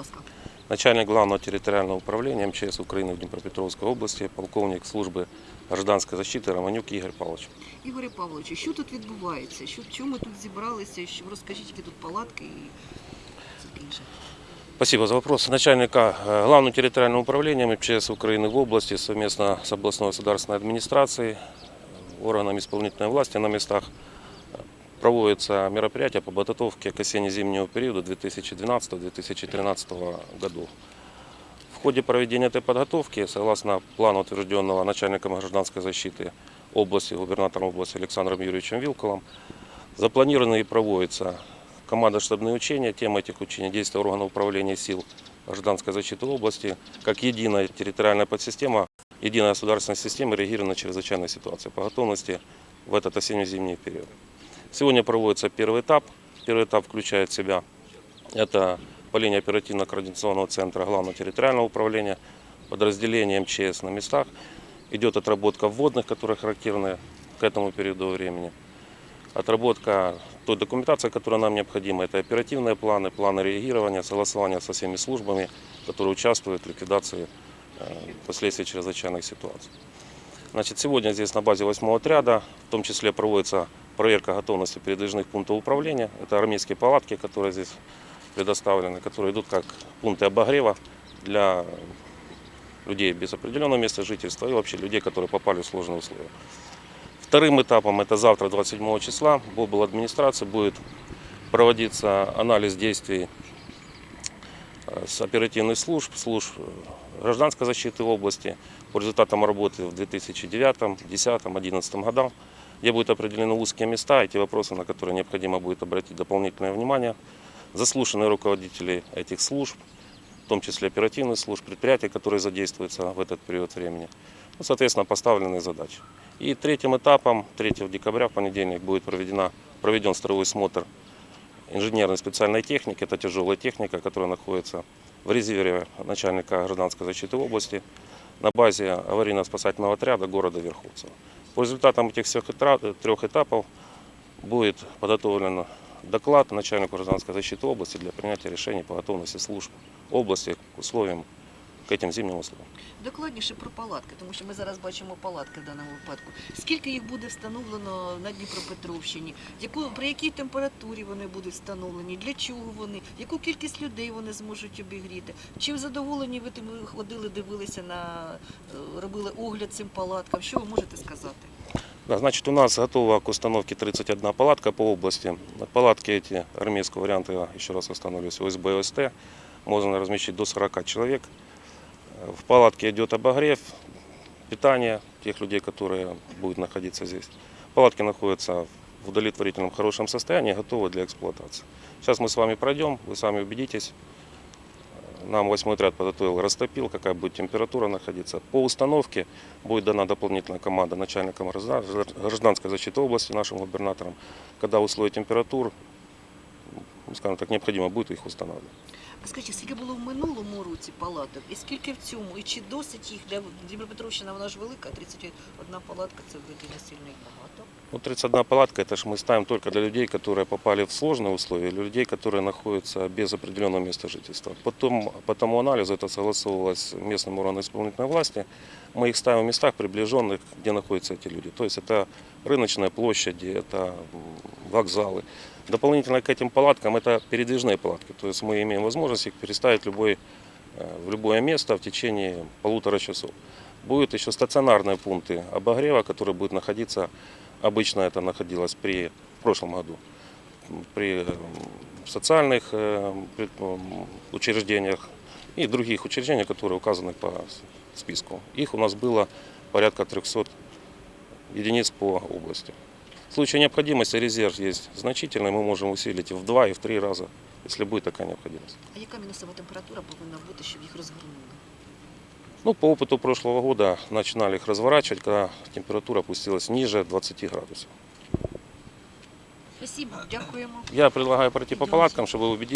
ласка. Начальник главного территориального управления МЧС Украины в Днепропетровской области, полковник службы гражданской защиты Романюк Игорь Павлович. Ігоря Павловичу, що тут відбувається? Що, чому ми тут зібралися? Що, розкажіть, які тут палатки і все інше. Спасибо за вопрос. Начальника э, главного территориального управления МЧС Украины в области совместно с областной государственной администрацией, органами исполнительной власти на местах э, проводятся мероприятия по подготовке к осенне-зимнего периода 2012-2013 годов. В ходе проведения этой подготовки, согласно плану, утвержденного начальником гражданской защиты области, губернатором области Александром Юрьевичем Вилковым, запланированы и проводятся командно-штабные учения. Тема этих учений – действия органов управления сил гражданской защиты области, как единая территориальная подсистема, единая государственная система реагирования на чрезвычайные ситуации по готовности в этот осенне-зимний период. Сегодня проводится первый этап. Первый этап включает в себя это по линии оперативно-координационного центра главного территориального управления, подразделение МЧС на местах. Идет отработка вводных, которые характерны к этому периоду времени. Отработка той документации, которая нам необходима, это оперативные планы, планы реагирования, согласование со всеми службами, которые участвуют в ликвидации э, последствий чрезвычайных ситуаций. Значит, сегодня здесь на базе 8 отряда, в том числе проводится проверка готовности передвижных пунктов управления. Это армейские палатки, которые здесь предоставлены, которые идут как пункты обогрева для людей без определенного места жительства и вообще людей, которые попали в сложные условия. Вторым этапом, это завтра, 27 числа, в обл. администрации будет проводиться анализ действий э, с оперативных служб, служб э, гражданской защиты области по результатам работы в 2009, 2010, 2011 годах, где будут определены узкие места, эти вопросы, на которые необходимо будет обратить дополнительное внимание. Заслушаны руководители этих служб, в том числе оперативных служб, предприятий, которые задействуются в этот период времени. Ну, соответственно, поставленные задачи. И третьим этапом, 3 декабря, в понедельник, будет проведена, проведен строевой смотр инженерной специальной техники. Это тяжелая техника, которая находится в резерве начальника гражданской защиты области на базе аварийно-спасательного отряда города Верховцево. По результатам этих всех трех этапов будет подготовлен доклад начальнику гражданской защиты области для принятия решений по готовности служб области к условиям, к этим зимним условиям. Докладніше про палатки, тому що ми зараз бачимо палатки в даному випадку. Скільки їх буде встановлено на Дніпропетровщині? Яку, при якій температурі вони будуть встановлені? Для чого вони? Яку кількість людей вони зможуть обігріти? Чи задоволені ви тим ходили, дивилися на е, робили огляд цим палаткам? Що ви можете сказати? Да, значит, у нас готова к установке 31 палатка по области. Палатки эти армейского варианта, еще раз остановлюсь, ОСБ, ОСТ, можно размещить до 40 человек. В палатке идет обогрев, питание тех людей, которые будут находиться здесь. Палатки находятся в удовлетворительном хорошем состоянии, готовы для эксплуатации. Сейчас мы с вами пройдем, вы сами убедитесь. Нам восьмой отряд подготовил, растопил, какая будет температура находиться. По установке будет дана дополнительная команда начальникам граждан- гражданской защиты области, нашим губернаторам, когда условия температур, ну, скажем так, необходимо будет их устанавливать. А скажіть, скільки було в минулому році палаток, і скільки в цьому? І чи досить їх для Дніпропетровщина, вона ж велика, 31 палатка це буде не сильно і багато. Ну, 31 палатка, это же мы ставим только для людей, которые попали в сложные условия, для людей, которые находятся без определенного места жительства. Потом, по тому анализу это согласовывалось с местным органом исполнительной власти. Мы их ставим в местах, приближенных, где находятся эти люди. То есть это рыночные площади, это вокзалы. Дополнительно к этим палаткам это передвижные палатки. То есть мы имеем возможность их переставить любой, э, в любое место в течение полутора часов. Будут еще стационарные пункты обогрева, которые будут находиться Обычно это находилось при, в прошлом году при э, социальных э, учреждениях и других учреждениях, которые указаны по с- списку. Их у нас было порядка 300 единиц по области. В случае необходимости резерв есть значительный, мы можем усилить и в два, и в три раза, если будет такая необходимость. А яка мінусова температура повинна бути, щоб їх розгорнули? Ну, по опыту прошлого года начинали их разворачивать, когда температура опустилась ниже 20 градусов. Спасибо, дякуємо. Я предлагаю пройти по палаткам, чтобы вы убедились.